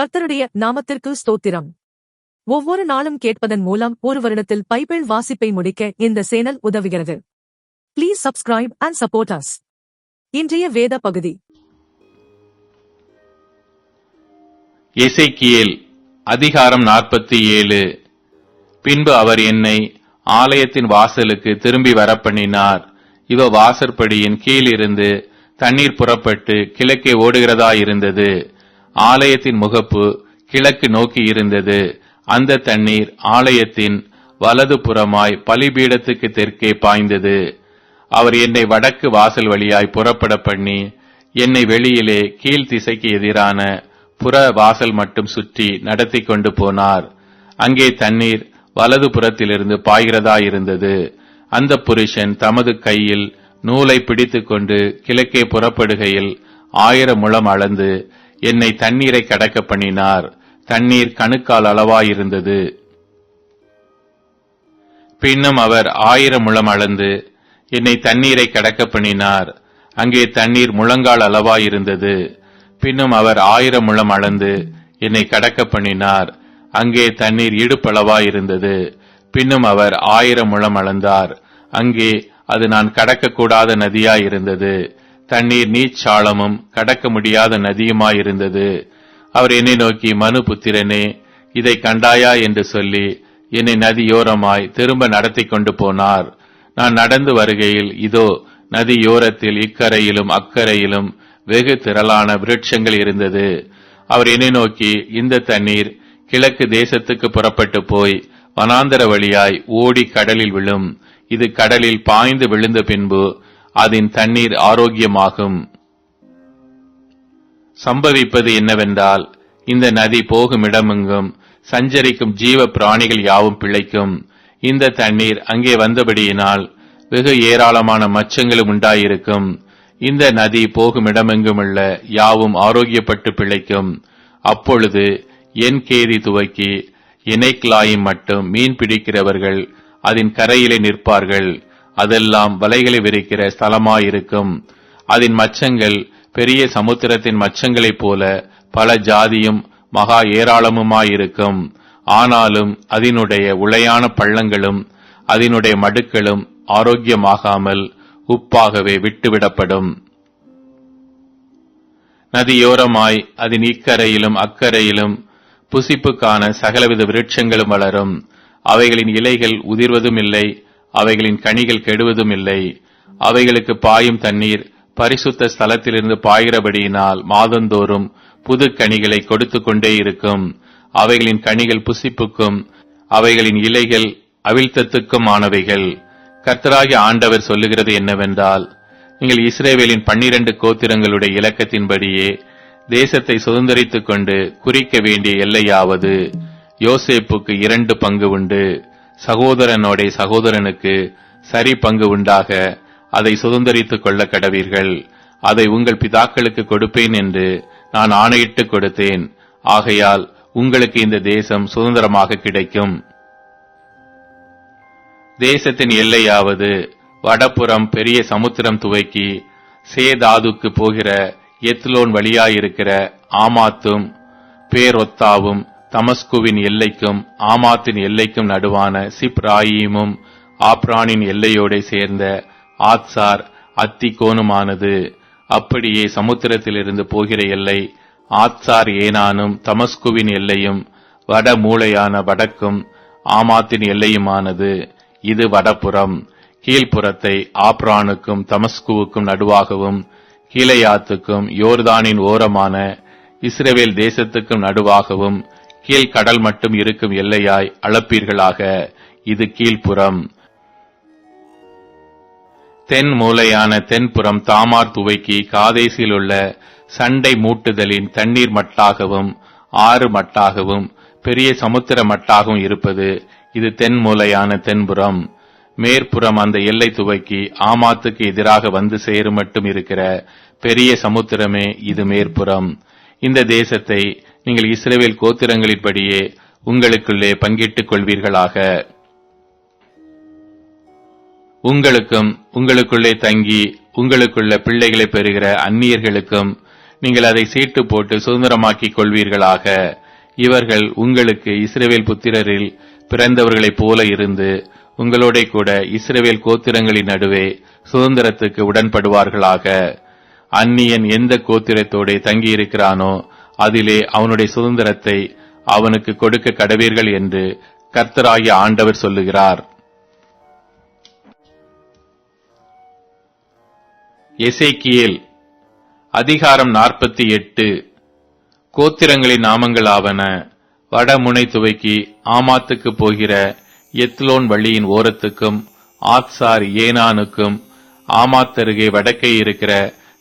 கர்த்தருடைய நாமத்திற்கு ஸ்தோத்திரம். ஒவ்வொரு நாளும் கேட்பதன் மூலம் ஒரு வருடத்தில் பைபிள் வாசிப்பை முடிக்க இந்த சேனல் உதவுகிறது. Please subscribe and support us இன்றைய வேத பகுதி. எசேக்கியேல் அதிகாரம் நாற்பத்தி ஏழு. பின்பு அவர் என்னை ஆலயத்தின் வாசலுக்கு திரும்பி வரப்பண்ணினார். இவ வாசற்படியின் கீழிருந்து தண்ணீர் புறப்பட்டு கிழக்கே ஓடுகிறதா இருந்தது ஆலயத்தின் முகப்பு கிழக்கு நோக்கி இருந்தது. அந்த தண்ணீர் ஆலயத்தின் வலது புறமாய் பலிபீடத்துக்கு தெற்கே பாய்ந்தது. அவர் என்னை வடக்கு வாசல் வழியாய் புறப்பட பண்ணி என்னை வெளியிலே கீழ் திசைக்கு எதிரான புற வாசல் மட்டும் சுற்றி நடத்தி கொண்டு போனார். அங்கே தண்ணீர் வலது புறத்திலிருந்து பாய்கிறதா இருந்தது. அந்த புருஷன் தமது கையில் நூலை பிடித்துக்கொண்டு கிழக்கே புறப்படுகையில் ஆயிரம் முழம் அளந்து என்னை தண்ணீரை கடக்க பண்ணினார். தண்ணீர் கணுக்கால் அளவாயிருந்தது. பின்னும் அவர் ஆயிரம் முழம் அளந்து என்னை தண்ணீரை கடக்க பண்ணினார். அங்கே தண்ணீர் முழங்கால் அளவாயிருந்தது. பின்னும் அவர் ஆயிரம் முழம் அளந்து என்னை கடக்க பண்ணினார். அங்கே தண்ணீர் இடுப்பளவாயிருந்தது பின்னும் அவர் ஆயிரம் முழம் அளந்தார். அங்கே அது நான் கடக்கக்கூடாத நதியாயிருந்தது. தண்ணீர் நீச்சாளமும் கடக்க முடியாத நதியுமாயிருந்தது. அவர் என்னை நோக்கி மனு புத்திரனே இதை கண்டாயா? என்று சொல்லி என்னை நதியோரமாய் திரும்ப நடத்தி கொண்டு போனார். நான் நடந்து வருகையில் இதோ நதியோரத்தில் இக்கரையிலும் அக்கரையிலும் வெகு திரளான விருட்சங்கள் இருந்தது. அவர் என்னை நோக்கி இந்த தண்ணீர் கிழக்கு தேசத்துக்கு புறப்பட்டு போய் வனாந்தர வழியாய் ஓடி கடலில் விழும். இது கடலில் பாய்ந்து விழுந்த பின்பு அதன் தண்ணீர் ஆரோக்கியமாகும். சம்பவிப்பது என்னவென்றால் இந்த நதி போகும் இடமெங்கும் சஞ்சரிக்கும் ஜீவ பிராணிகள் யாவும் பிழைக்கும். இந்த தண்ணீர் அங்கே வந்தபடியினால் வெகு ஏராளமான மச்சங்களும் உண்டாயிருக்கும். இந்த நதி போகும் இடமெங்குமுள்ள யாவும் ஆரோக்கியப்பட்டு பிழைக்கும். அப்பொழுது என் கேதி துவக்கி இணைக்லாயும் மட்டும் மீன் பிடிக்கிறவர்கள் அதன் கரையிலே நிற்பார்கள். அதெல்லாம் வலைகளை விரிக்கிற ஸ்தலமாயிருக்கும். அதன் மச்சங்கள் பெரிய சமுத்திரத்தின் மச்சங்களைப் போல பல ஜாதியும் மகா ஏராளமுமாயிருக்கும். ஆனாலும் அதனுடைய உளையான பள்ளங்களும் அதனுடைய மடுக்களும் ஆரோக்கியமாகாமல் உப்பாகவே விட்டுவிடப்படும். நதியோரமாய் அதன் இக்கரையிலும் அக்கரையிலும் புசிப்புக்கான சகலவித விருட்சங்களும் வளரும். அவைகளின் இலைகள் உதிர்வதும் இல்லை அவைகளின் கனிகள் கெடுவதும் இல்லை. அவைகளுக்கு பாயும் தண்ணீர் பரிசுத்த ஸ்தலத்திலிருந்து பாய்கிறபடியினால் மாதந்தோறும் புது கனிகளை கொடுத்து கொண்டே இருக்கும். அவைகளின் கனிகள் புசிப்புக்கும் அவைகளின் இலைகள் அவிழ்த்தத்துக்கும் ஆனவைகள். கர்த்தராகி ஆண்டவர் சொல்லுகிறது என்னவென்றால் நீங்கள் இஸ்ரேவேலின் பன்னிரண்டு கோத்திரங்களுடைய இலக்கத்தின்படியே தேசத்தை சுதந்திரித்துக் கொண்டு குறிக்க வேண்டிய எல்லையாவது யோசேப்புக்கு இரண்டு பங்கு உண்டு. சகோதரனோட சகோதரனுக்கு சரி பங்கு உண்டாக அதை சுதந்திரித்துக் கொள்ள கடவீர்கள். அதை உங்கள் பிதாக்களுக்கு கொடுப்பேன் என்று நான் ஆணையிட்டு கொடுத்தேன். ஆகையால் உங்களுக்கு இந்த தேசம் சுதந்திரமாக கிடைக்கும். தேசத்தின் எல்லையாவது வடபுறம் பெரிய சமுத்திரம் துவக்கி சேதாதுக்கு போகிற எத்லோன் வழியாயிருக்கிற ஆமாத்தும் பேரொத்தாவும் தமஸ்குவின் எல்லைக்கும் ஆமாத்தின் எல்லைக்கும் நடுவான சிப்ராயீமும் ஆப்ரானின் எல்லையோடு சேர்ந்த ஆத்சார் அத்திகோனுமானது. அப்படியே சமுத்திரத்திலிருந்து போகிற எல்லை ஆத்சார் ஏனானும் தமஸ்குவின் எல்லையும் வட மூளையான வடக்கும் ஆமாத்தின் எல்லையுமானது. இது வடபுறம் கீழ்ப்புறத்தை ஆப்ரானுக்கும் தமஸ்குவுக்கும் நடுவாகவும் கீழையாத்துக்கும் யோர்தானின் ஓரமான இஸ்ரேவேல் தேசத்துக்கும் நடுவாகவும் கீழ்கடல் மட்டும் இருக்கும் எல்லையாய் அளப்பீர்களாக. இது கீழ்ப்புறம். தென் மூலையான தென்புறம் தாமார் துவைக்கி காதேசில் உள்ள சண்டை மூட்டுதலின் தண்ணீர் மட்டாகவும் ஆறு மட்டாகவும் பெரிய சமுத்திர மட்டாகவும் இருப்பது இது தென் மூலையான தென்புறம். மேற்புறம் அந்த எல்லை துவைக்கி ஆமாத்துக்கு எதிராக வந்து சேரும் மட்டும் இருக்கிற பெரிய சமுத்திரமே இது மேற்புறம். இந்த தேசத்தை நீங்கள் இஸ்ரேவேல் கோத்திரங்களின்படியே உங்களுக்குள்ளே பங்கிட்டுக் கொள்வீர்களாக. உங்களுக்கும் உங்களுக்குள்ளே தங்கி உங்களுக்குள்ள பிள்ளைகளை பெறுகிற அந்நியர்களுக்கும் நீங்கள் அதை சீட்டு போட்டு சுதந்திரமாக்கிக் கொள்வீர்களாக. இவர்கள் உங்களுக்கு இஸ்ரேவேல் புத்திரரில் பிறந்தவர்களைப் போல இருந்து உங்களோட கூட இஸ்ரேவேல் கோத்திரங்களின் நடுவே சுதந்திரத்துக்கு உடன்படுவார்களாக. அந்நியன் எந்த கோத்திரத்தோட தங்கியிருக்கிறானோ அதிலே அவனுடைய சுதந்திரத்தை அவனுக்கு கொடுக்க கடவீர்கள் என்று கர்த்தராகிய ஆண்டவர் சொல்லுகிறார். எசேக்கியேல் அதிகாரம் நாற்பத்தி எட்டு. கோத்திரங்களின் நாமங்களாவன வடமுனை துவக்கி ஆமாத்துக்கு போகிற எத்லோன் வழியின் ஓரத்துக்கும் ஆத்சார் ஏனானுக்கும் ஆமாத்தருகே வடக்கே இருக்கிற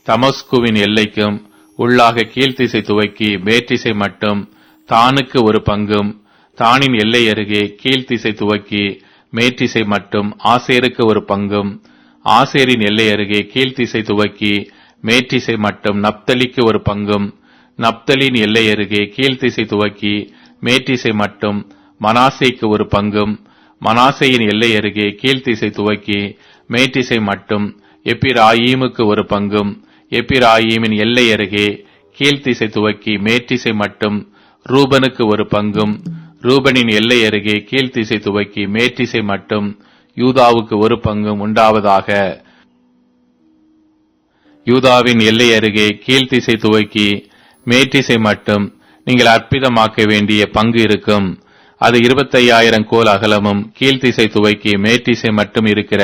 தமஸ்குவின் எல்லைக்கும் உள்ளாக கீழ்த்திசை துவக்கி மேற்றிசை மட்டும் தானுக்கு ஒரு பங்கும் தானின் எல்லை அருகே கீழ்த்திசை துவக்கி மேற்றிசை மட்டும் ஆசேருக்கு ஒரு பங்கும் ஆசேரின் எல்லை அருகே கீழ்த்திசை துவக்கி மேற்றிசை மட்டும் நப்தலிக்கு ஒரு பங்கும் நப்தலின் எல்லை அருகே கீழ்த்திசை துவக்கி மேற்றிசை மட்டும் மனாசைக்கு ஒரு பங்கும் மனாசையின் எல்லை அருகே கீழ்த்திசை துவக்கி மேற்றிசை மட்டும் எப்பிராயீமுக்கு ஒரு பங்கும் எப்பிராயீமின் எல்லை அருகே கீழ்த்திசை துவக்கி மேற்றிசை மட்டும் ரூபனுக்கு ஒரு பங்கும் ரூபனின் எல்லை அருகே கீழ்த்திசை துவக்கி மேற்றிசை மட்டும் யூதாவுக்கு ஒரு பங்கும் உண்டாவதாக யூதாவின் எல்லை அருகே கீழ்த்திசை துவக்கி மேற்றிசை மட்டும் நீங்கள் அற்புதமாக்க வேண்டிய பங்கு இருக்கும். அது இருபத்தையாயிரம் கோல் அகலமும் கீழ்த்திசை துவக்கி மேற்றிசை மட்டும் இருக்கிற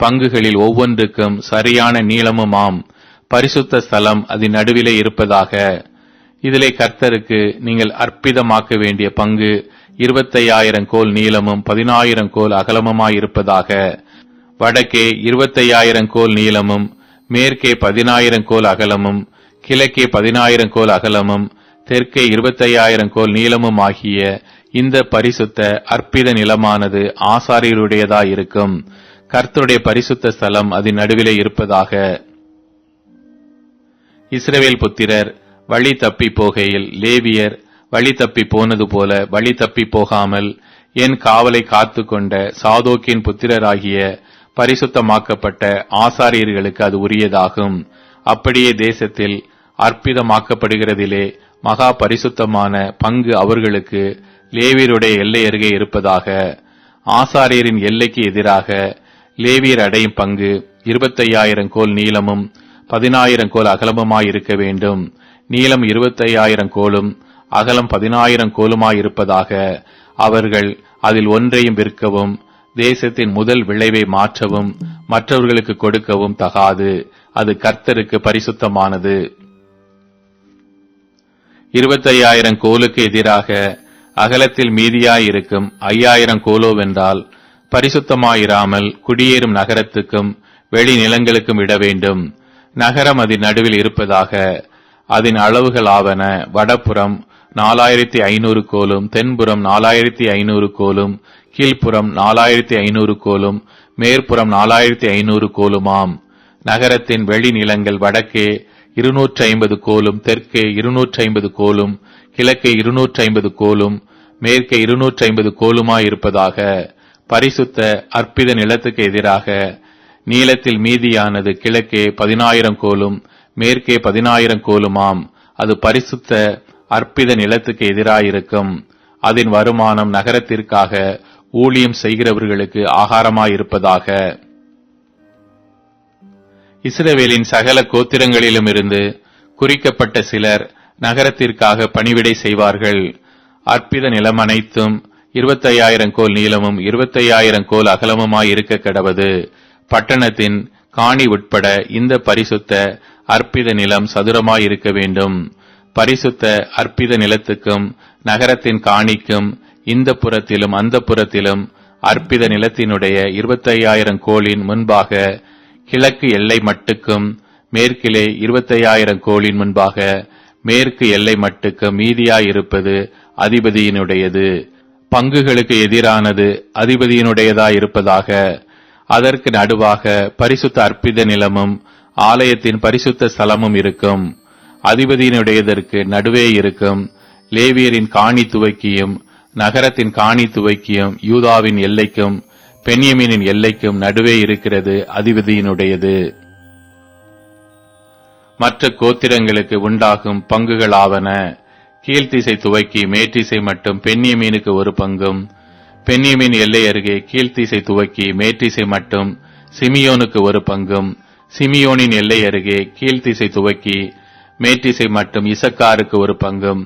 பங்குகளில் ஒவ்வொன்றுக்கும் சரியான நீளமுமாம். பரிசுத்த ஸ்தலம் அதன் நடுவிலே இருப்பதாக. இதிலே கர்த்தருக்கு நீங்கள் அற்பிதமாக்க வேண்டிய பங்கு இருபத்தையாயிரம் கோல் நீளமும் பதினாயிரம் கோல் அகலமுமாயிருப்பதாக வடக்கே இருபத்தையாயிரம் கோல் நீளமும் மேற்கே பதினாயிரம் கோல் அகலமும் கிழக்கே பதினாயிரம் கோல் அகலமும் தெற்கே இருபத்தையாயிரம் கோல் நீளமும் ஆகிய இந்த பரிசுத்த அற்பித நிலமானது ஆசாரியருடையதாயிருக்கும். கர்த்தருடைய பரிசுத்த ஸ்தலம் அதன் நடுவிலே இருப்பதாக. இஸ்ரவேல் புத்திரர் வழி தப்பி போகையில் லேவியர் வழி தப்பி போனது போல வழி தப்பி போகாமல் என் காவலை காத்து கொண்ட சாதோக்கின் புத்திரராகிய பரிசுத்தமாக்கப்பட்ட ஆசாரியர்களுக்கு அது உரியதாகும். அப்படியே தேசத்தில் அற்பிதமாக்கப்படுகிறதிலே மகா பரிசுத்தமான பங்கு அவர்களுக்கு லேவியருடைய எல்லை அருகே இருப்பதாக ஆசாரியரின் எல்லைக்கு எதிராக லேவியர் அடையும் பங்கு இருபத்தையாயிரம் கோல் நீளமும் பதினாயிரம் கோல் அகலமுமாயிருக்க வேண்டும். நீளம் இருபத்தையாயிரம் கோலும் அகலம் பதினாயிரம் கோலுமாயிருப்பதாக அவர்கள் அதில் ஒன்றையும் விற்கவும் தேசத்தின் முதல் விளைவை மாற்றவும் மற்றவர்களுக்கு கொடுக்கவும் தகாது. அது கர்த்தருக்கு பரிசுத்தமானது. இருபத்தையாயிரம் கோலுக்கு எதிராக அகலத்தில் மீதியாயிருக்கும் ஐயாயிரம் கோலோவென்றால் பரிசுத்தமாயிராமல் குடியேறும் நகரத்துக்கும் வெளி நிலங்களுக்கும் விட வேண்டும். நகரம் அதன் நடுவில் இருப்பதாக அதன் அளவுகளாவன வடபுறம் நாலாயிரத்தி ஐநூறு கோலும் தென்புறம் நாலாயிரத்தி ஐநூறு கோலும் கீழ்ப்புறம் நாலாயிரத்தி ஐநூறு கோலும் மேற்புறம் நாலாயிரத்தி ஐநூறு கோலுமாம். நகரத்தின் வெளிநிலங்கள் வடக்கே இருநூற்றி ஐம்பது கோலும் தெற்கே இருநூற்றி ஐம்பது கோலும் கிழக்கே இருநூற்றி ஐம்பது கோலும் மேற்கே இருநூற்றி ஐம்பது கோலுமாயிருப்பதாக பரிசுத்த அற்பித நிலத்துக்கு எதிராக நீளத்தில் மீதியானது கிழக்கே பதினாயிரம் கோலும் மேற்கே பதினாயிரம் கோலுமாம். அது பரிசுத்த அற்பித நிலத்துக்கு எதிராயிருக்கும். அதன் வருமானம் நகரத்திற்காக ஊழியம் செய்கிறவர்களுக்கு ஆகாரமாயிருப்பதாக. இஸ்ரவேலின் சகல கோத்திரங்களிலும் இருந்து குறிக்கப்பட்ட சிலர் நகரத்திற்காக பணிவிடை செய்வார்கள். அற்பித நிலம் அனைத்தும் இருபத்தையாயிரம் கோல் நீளமும் இருபத்தையாயிரம் கோல் அகலமுமாய் இருக்க கடவது. பட்டணத்தின் காணி உட்பட இந்த பரிசுத்த அற்பித நிலம் சதுரமாய் இருக்க வேண்டும். பரிசுத்த அற்பித நிலத்துக்கும் நகரத்தின் காணிக்கும் இந்த புறத்திலும் அந்த புறத்திலும் அற்பித நிலத்தினுடைய இருபத்தையாயிரம் கோளின் முன்பாக கிழக்கு எல்லை மட்டுக்கும் மேற்கிலே இருபத்தையாயிரம் கோளின் முன்பாக மேற்கு எல்லை மட்டுக்கு மீதியாயிருப்பது அதிபதியினுடையது. பங்குகளுக்கு எதிரானது அதிபதியினுடையதாயிருப்பதாக அதற்கு நடுவாக பரிசுத்த அற்பித நிலமும் ஆலயத்தின் பரிசுத்த ஸ்தலமும் இருக்கும். அதிபதியினுடையதற்கு நடுவே இருக்கும். லேவியரின் காணி துவக்கியும் நகரத்தின் காணி துவக்கியும் யூதாவின் எல்லைக்கும் பெண்யமீனின் எல்லைக்கும் நடுவே இருக்கிறது அதிபதியினுடையது. மற்ற கோத்திரங்களுக்கு உண்டாகும் பங்குகளாவன கீழ்த்திசை துவக்கி மேற்றிசை மட்டும் பென்னியமீனுக்கு ஒரு பங்கும் பெண்ணியமின் எல்லை அருகே கீழ்த்திசை துவக்கி மேற்றிசை மட்டும் சிமியோனுக்கு ஒரு பங்கும். சிமியோனின் எல்லை அருகே கீழ்த்திசை துவக்கி மேற்றிசை மட்டும் இசக்காருக்கு ஒரு பங்கும்.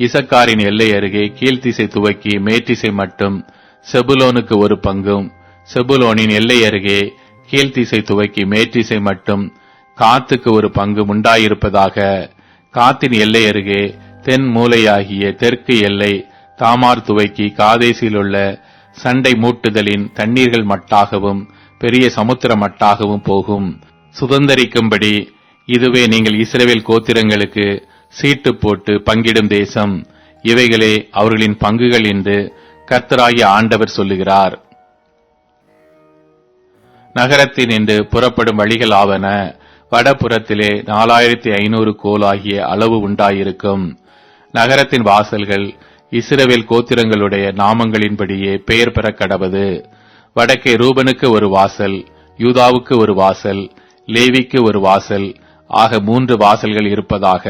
இசக்காரின் எல்லை அருகே கீழ்த்திசை துவக்கி மேற்றிசை மட்டும் செபுலோனுக்கு ஒரு பங்கும். செபுலோனின் எல்லை அருகே கீழ்த்திசை துவக்கி மேற்றிசை மட்டும் காத்துக்கு ஒரு பங்கு உண்டாயிருப்பதாக காத்தின் எல்லை அருகே தென் மூலையாகிய தெற்கு எல்லை தாமார் துவக்கி காதேசியில் உள்ள சண்டை மூட்டுதலின் தண்ணீர்கள் மட்டாகவும் பெரிய சமுத்திர மட்டாகவும் போகும். சுதந்திரிக்கும்படி இதுவே நீங்கள் இஸ்ரேவேல் கோத்திரங்களுக்கு சீட்டு போட்டு பங்கிடும் தேசம். இவைகளே அவர்களின் பங்குகள் என்று கர்த்தராகிய ஆண்டவர் சொல்லுகிறார். நகரத்தின் என்று புறப்படும் வழிகள் ஆவன. வடபுறத்திலே நாலாயிரத்தி ஐநூறு கோல் ஆகிய அளவு உண்டாயிருக்கும். நகரத்தின் வாசல்கள் இஸ்ரவேல் கோத்திரங்களுடைய நாமங்களின்படியே பெயர் பெற கடவது வடக்கே ரூபனுக்கு ஒரு வாசல் யூதாவுக்கு ஒரு வாசல் லேவிக்கு ஒரு வாசல் ஆக மூன்று வாசல்கள் இருப்பதாக.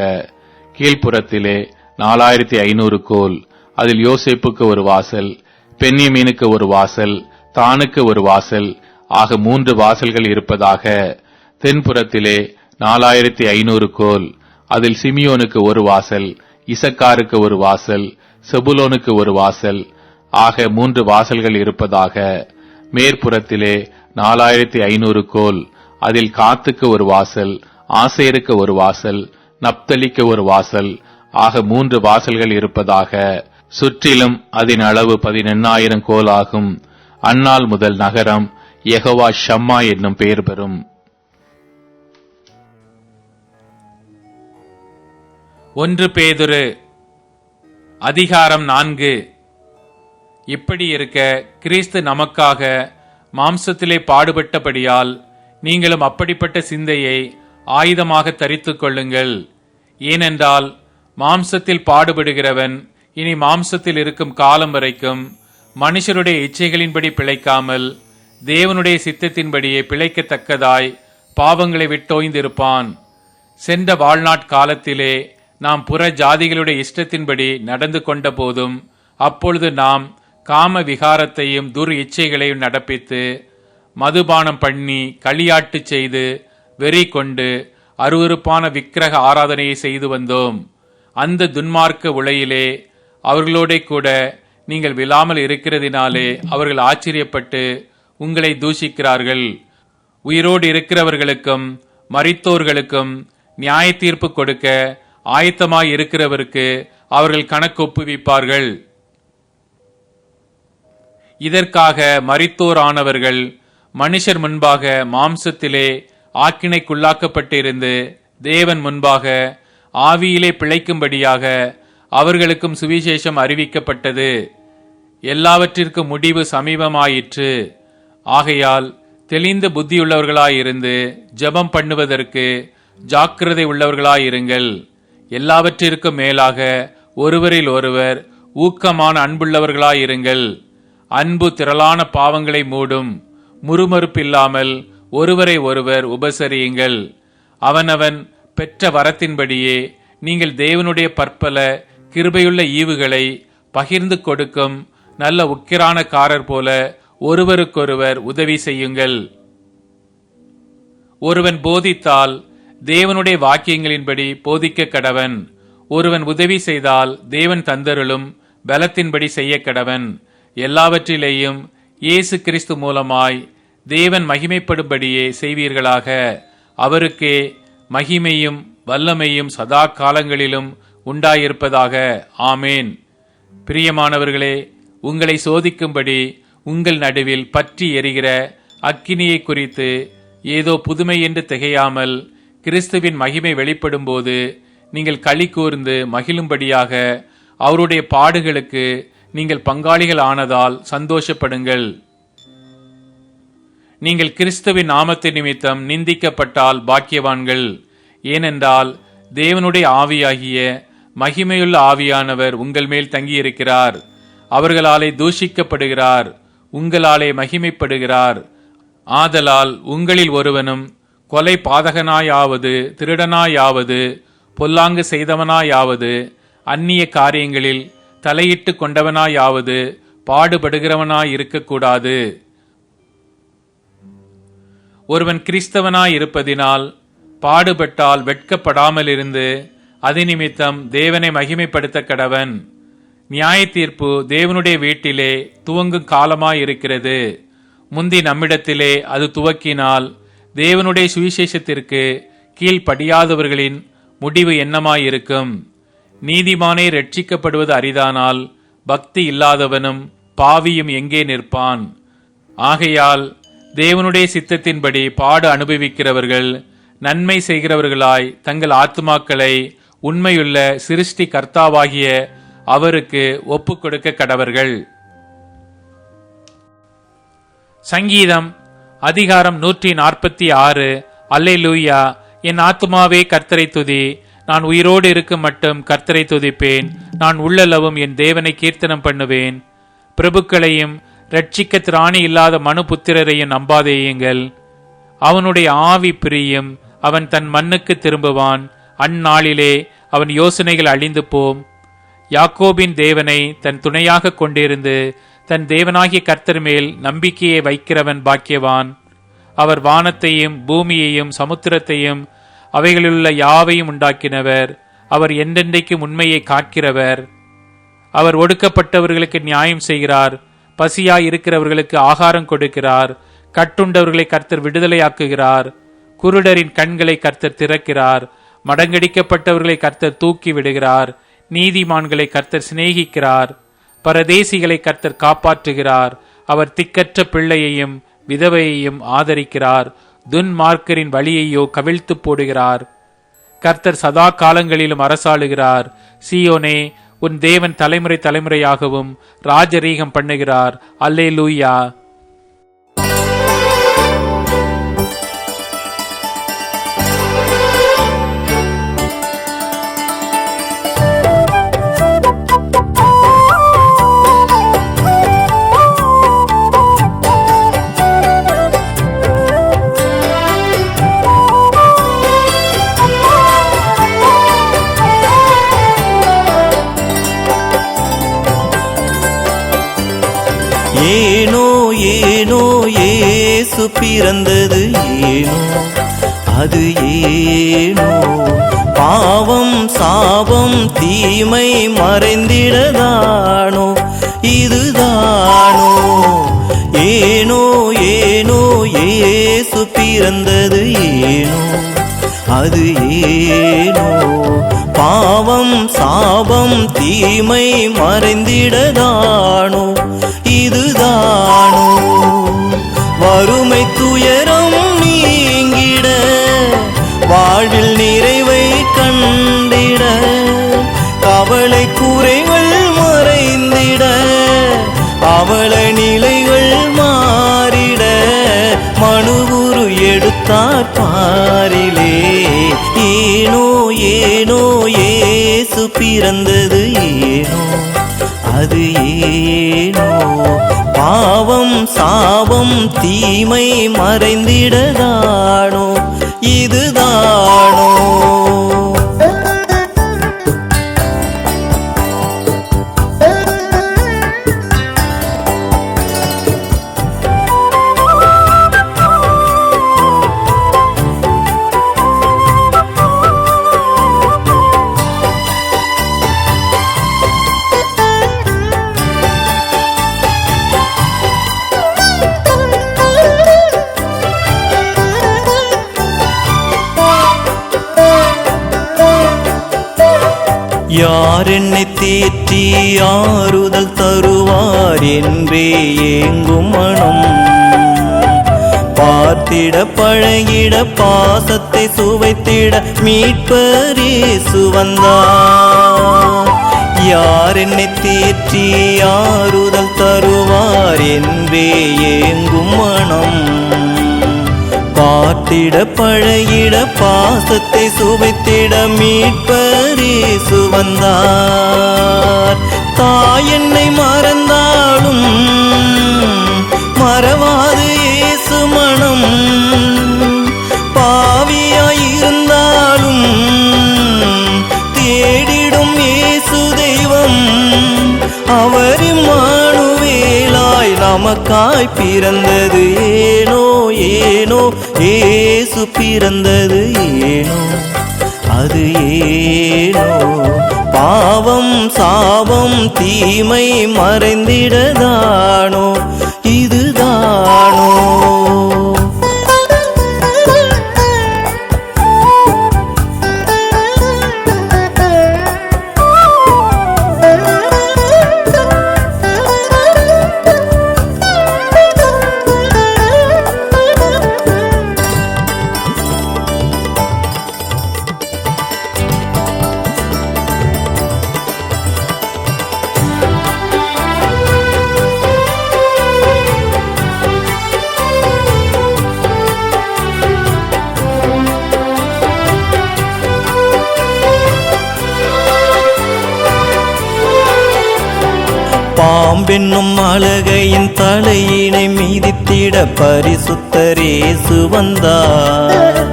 கீழ்ப்புறத்திலே நாலாயிரத்தி ஐநூறு கோல் அதில் யோசேப்புக்கு ஒரு வாசல் பென்னியமீனுக்கு ஒரு வாசல் தானுக்கு ஒரு வாசல் ஆக மூன்று வாசல்கள் இருப்பதாக. தென்புறத்திலே நாலாயிரத்தி ஐநூறு கோல் அதில் சிமியோனுக்கு ஒரு வாசல் இசக்காருக்கு ஒரு வாசல் செபுலோனுக்கு ஒரு வாசல். ஆக மூன்று வாசல்கள் இருப்பதாக மேற்புறத்திலே நாலாயிரத்தி ஐநூறு கோல். அதில் காத்துக்கு ஒரு வாசல் ஆசேருக்கு ஒரு வாசல் நப்தலிக்கு ஒரு வாசல். ஆக மூன்று வாசல்கள் இருப்பதாக சுற்றிலும் அதன் அளவு பதினெண்ணாயிரம் கோல் ஆகும். அந்நாள் முதல் நகரம் எகவா ஷம்மா என்னும் பெயர் பெறும். ஒன்று பேதுரு அதிகாரம் நான்கு. இப்படி இருக்க கிறிஸ்து நமக்காக மாம்சத்திலே பாடுபட்டபடியால் நீங்களும் அப்படிப்பட்ட சிந்தையை ஆயுதமாக தரித்து கொள்ளுங்கள். ஏனென்றால் மாம்சத்தில் பாடுபடுகிறவன் இனி மாம்சத்தில் இருக்கும் காலம் வரைக்கும் மனுஷருடைய இச்சைகளின்படி பிழைக்காமல் தேவனுடைய சித்தத்தின்படியே பிழைக்கத்தக்கதாய் பாவங்களை விட்டோய்ந்திருப்பான். சென்ற வாழ்நாட் காலத்திலே நாம் புற ஜாதிகளுடைய இஷ்டத்தின்படி நடந்து கொண்ட போதும் அப்பொழுது நாம் காம விகாரத்தையும் துர் இச்சைகளையும் நடப்பித்து மதுபானம் பண்ணி களியாட்டு செய்து வெறி கொண்டு அருவருப்பான விக்கிரக ஆராதனையை செய்து வந்தோம். அந்த துன்மார்க்க உலையிலே அவர்களோட கூட நீங்கள் விழாமல் இருக்கிறதினாலே அவர்கள் ஆச்சரியப்பட்டு உங்களை தூஷிக்கிறார்கள். உயிரோடு இருக்கிறவர்களுக்கும் மறித்தோர்களுக்கும் நியாய தீர்ப்பு கொடுக்க ஆயத்தமாய் இருக்கிறவருக்கு அவர்கள் கணக்கு ஒப்புவிப்பார்கள். இதற்காக மரித்தோரானவர்கள் மனுஷர் முன்பாக மாம்சத்திலே ஆக்கினைக்குள்ளாக்கப்பட்டிருந்து தேவன் முன்பாக ஆவியிலே பிழைக்கும்படியாக அவர்களுக்கும் சுவிசேஷம் அறிவிக்கப்பட்டது. எல்லாவற்றிற்கும் முடிவு சமீபமாயிற்று. ஆகையால் தெளிந்த புத்தியுள்ளவர்களாயிருந்து ஜெபம் பண்ணுவதற்கு ஜாக்கிரதை உள்ளவர்களாயிருங்கள். எல்லாவற்றிற்கும் மேலாக ஒருவரில் ஒருவர் ஊக்கமான அன்புள்ளவர்களாயிருங்கள். அன்பு திரளான பாவங்களை மூடும். முறுமறுப்பில்லாமல் ஒருவரை ஒருவர் உபசரியுங்கள். அவனவன் பெற்ற வரத்தின்படியே நீங்கள் தேவனுடைய பற்பல கிருபையுள்ள ஈவுகளை பகிர்ந்து கொடுக்கும் நல்ல உக்கிரானக்காரர் போல ஒருவருக்கொருவர் உதவி செய்யுங்கள். ஒருவன் போதித்தால் தேவனுடைய வாக்கியங்களின்படி போதிக்க கடவன். ஒருவன் உதவி செய்தால் தேவன் தந்தருளும் பலத்தின்படி செய்ய கடவன். எல்லாவற்றிலேயும் இயேசு கிறிஸ்து மூலமாய் தேவன் மகிமைப்படும்படியே செய்வீர்களாக. அவருக்கே மகிமையும் வல்லமையும் சதா காலங்களிலும் உண்டாயிருப்பதாக. ஆமேன். பிரியமானவர்களே உங்களை சோதிக்கும்படி உங்கள் நடுவில் பற்றி எரிகிற அக்கினியை குறித்து ஏதோ புதுமை என்று திகையாமல் கிறிஸ்துவின் மகிமை வெளிப்படும்போது நீங்கள் களி கூர்ந்து மகிழும்படியாக அவருடைய பாடுகளுக்கு நீங்கள் பங்காளிகள் ஆனதால் சந்தோஷப்படுங்கள். நீங்கள் கிறிஸ்துவின் நாமத்தை நிமித்தம் நிந்திக்கப்பட்டால் பாக்கியவான்கள். ஏனென்றால் தேவனுடைய ஆவியாகிய மகிமையுள்ள ஆவியானவர் உங்கள் மேல் தங்கியிருக்கிறார். அவர்களாலே தூஷிக்கப்படுகிறார். உங்களாலே மகிமைப்படுகிறார். ஆதலால் உங்களில் ஒருவனும் கொலை பாதகனாயாவது திருடனாயாவது பொல்லாங்கு செய்தவனாயாவது அந்நிய காரியங்களில் தலையிட்டு கொண்டவனாயாவது பாடுபடுகிறவனாய் இருக்கக்கூடாது ஒருவன் கிறிஸ்தவனாய் இருப்பதினால் பாடுபட்டால் வெட்கப்படாமல் இருந்து அது நிமித்தம் தேவனை மகிமைப்படுத்த கடவன். நியாய தீர்ப்பு தேவனுடைய வீட்டிலே துவங்கும் காலமாய் இருக்கிறது முந்தி நம்மிடத்திலே அது துவக்கினால் தேவனுடைய சுவிசேஷத்திற்கு கீழ்ப்படியாதவர்களின் முடிவு என்னமாயிருக்கும்? நீதிமானே ரட்சிக்கப்படுவது அரிதானால் பக்தி இல்லாதவனும் பாவியும் எங்கே நிற்பான்? ஆகையால் தேவனுடைய சித்தத்தின்படி பாடு அனுபவிக்கிறவர்கள் நன்மை செய்கிறவர்களாய் தங்கள் ஆத்மாக்களை உண்மையுள்ள சிருஷ்டி கர்த்தாவாகிய அவருக்கு ஒப்புக்கொடுக்க கடவர்கள். சங்கீதம் அதிகாரம் நூற்றி நாற்பத்தி ஆறு. அல்லை லூயா என் ஆத்துமாவே கர்த்தரை துதி. நான் உயிரோடு இருக்கும் மட்டும் கர்த்தரை துதிப்பேன். நான் உள்ளளவும் என் தேவனை கீர்த்தனம் பண்ணுவேன். பிரபுக்களையும் ரட்சிக்க திராணி இல்லாத மனு புத்திரரையும் நம்பாதேயுங்கள் அவனுடைய ஆவி பிரியும். அவன் தன் மண்ணுக்கு திரும்புவான். அந்நாளிலே அவன் யோசனைகள் அழிந்து போம். யாக்கோபின் தேவனை தன் துணையாக கொண்டிருந்து தன் தேவனாகிய கர்த்தர் மேல் நம்பிக்கையை வைக்கிறவன் பாக்கியவான். அவர் வானத்தையும் பூமியையும் சமுத்திரத்தையும் அவைகளிலுள்ள யாவையும் உண்டாக்கினவர். அவர் என்றென்றைக்கும் உண்மையை காக்கிறவர். அவர் ஒடுக்கப்பட்டவர்களுக்கு நியாயம் செய்கிறார். பசியாய் இருக்கிறவர்களுக்கு ஆகாரம் கொடுக்கிறார். கட்டுண்டவர்களை கர்த்தர் விடுதலையாக்குகிறார். குருடரின் கண்களை கர்த்தர் திறக்கிறார். மடங்கடிக்கப்பட்டவர்களை கர்த்தர் தூக்கி விடுகிறார். நீதிமான்களை கர்த்தர் சிநேகிக்கிறார். பரதேசிகளை கர்த்தர் காப்பாற்றுகிறார். அவர் திக்கற்ற பிள்ளையையும் விதவையையும் ஆதரிக்கிறார். துன்மார்க்கரின் வழியையோ கவிழ்த்து போடுகிறார். கர்த்தர் சதா காலங்களிலும் அரசாளுகிறார். சியோனே உன் தேவன் தலைமுறை தலைமுறையாகவும் ராஜரீகம் பண்ணுகிறார். அல்லே லூயா இயேசு பிறந்தது ஏனோ? அது ஏனோ? பாவம் சாபம் தீமை மறைந்திடதானோ? இதுதானோ? ஏனோ ஏனோ? ஏசு பிறந்தது ஏனோ? அது ஏனோ? பாவம் சாபம் தீமை மறைந்திடதானோ? இதுதானோ? அவளை கூரைகள் மறைந்திட அவள நிலைகள் மாறிட மனுவுரு எடுத்தார் பாரிலே. ஏனோ ஏனோ ஏசு பிறந்தது ஏனோ அது ஏனோ. பாவம் சாபம் தீமை மறைந்திடதானோ. யார் என்னை தீற்றி ஆறுதல் தருவார் என்றே ஏங்கும் மனம். பார்த்திட பழகிட பாசத்தை சுவைத்திட மீட்பரே சுவந்தார் யார் என்னை தீற்றி ஆறுதல் தருவார் என்றே ஏங்கும் மனம். ஆத்திட பழையிட பாசத்தை சுவைத்திட மீட்பரே சுவந்தார் தாய் என்னை மறந்தாலும் மறவாது ஏசு மனம். பாவியாயிருந்தாலும் தேடிடும் ஏசு தெய்வம். அவர் மானுவேலாய் நமக்காய் பிறந்தது. இயேசு பிறந்தது ஏனோ? அது ஏனோ? பாவம் சாபம் தீமை மறைந்திடதானோ? பரிசுத்தரேசு வந்தார்.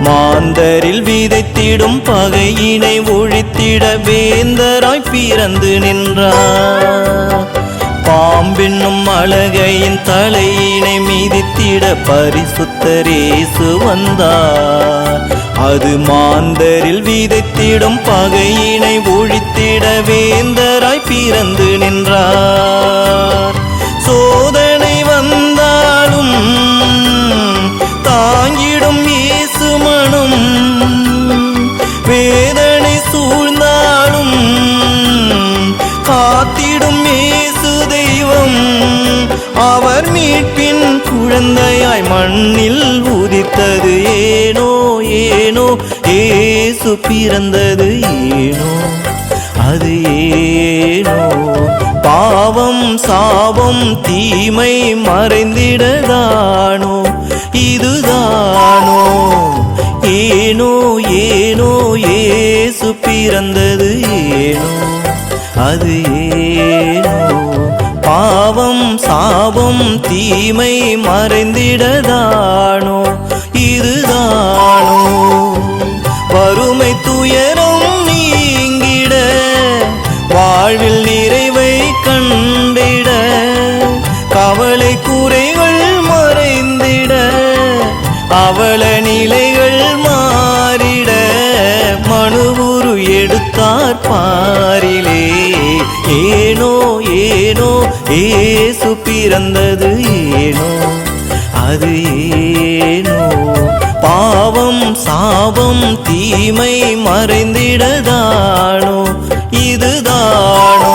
மாந்தரில் விதைத்திடும் பகையினை ஒழித்திட வேந்தராய் பிறந்து நின்றார். பாம்பென்னும் அழகையின் தலையினை மீதித்திட பரிசுத்தரேசு வந்தார். அது மாந்தரில் விதைத்திடும் பகையினை ஒழித்திட வேந்தராய் பிறந்து நின்றார். சோதனை வேதனை சூழ்ந்தாலும் காத்திடும் இயேசு தெய்வம். அவர் மீட்பின் குழந்தையாய் மண்ணில் உதித்தது ஏனோ ஏனோ ஏசு பிறந்தது ஏனோ அது ஏனோ. பாவம் சாபம் தீமை மறைந்திடதானோ இதுதானோ ஏனோ ஏ ஏசு பிறந்தது ஏனோ? அது ஏனோ? பாவம் சாபம் தீமை மறைந்திடதானோ? இதுதானோ? வறுமை துயரோ எடுத்தார் ஏனோ ஏனோ ஏசு பிறந்தது ஏனோ அது ஏனோ. பாவம் சாபம் தீமை மறைந்திடதானோ இதுதானோ.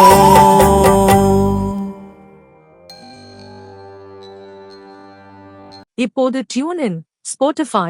இப்போது tune in Spotify